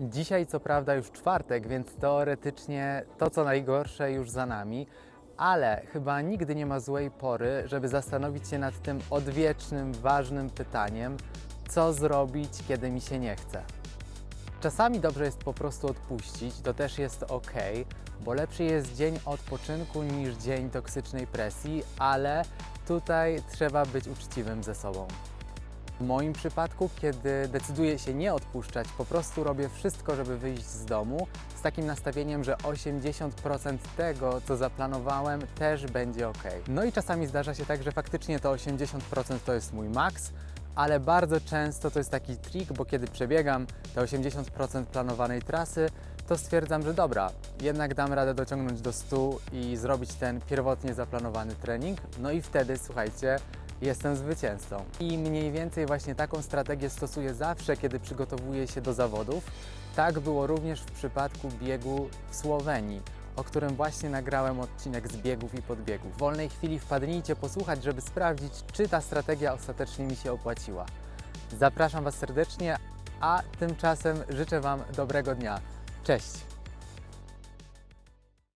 Dzisiaj co prawda już czwartek, więc teoretycznie to co najgorsze już za nami, ale chyba nigdy nie ma złej pory, żeby zastanowić się nad tym odwiecznym, ważnym pytaniem, co zrobić, kiedy mi się nie chce. Czasami dobrze jest po prostu odpuścić, to też jest ok, bo lepszy jest dzień odpoczynku niż dzień toksycznej presji, ale tutaj trzeba być uczciwym ze sobą. W moim przypadku, kiedy decyduję się nie odpuszczać, po prostu robię wszystko, żeby wyjść z domu z takim nastawieniem, że 80% tego, co zaplanowałem, też będzie ok. No i czasami zdarza się tak, że faktycznie to 80% to jest mój maks, ale bardzo często to jest taki trik, bo kiedy przebiegam te 80% planowanej trasy, to stwierdzam, że dobra, jednak dam radę dociągnąć do 100 i zrobić ten pierwotnie zaplanowany trening. No i wtedy, słuchajcie, jestem zwycięzcą. I mniej więcej właśnie taką strategię stosuję zawsze, kiedy przygotowuję się do zawodów. Tak było również w przypadku biegu w Słowenii, o którym właśnie nagrałem odcinek z biegów i podbiegów. W wolnej chwili wpadnijcie posłuchać, żeby sprawdzić, czy ta strategia ostatecznie mi się opłaciła. Zapraszam Was serdecznie, a tymczasem życzę Wam dobrego dnia. Cześć!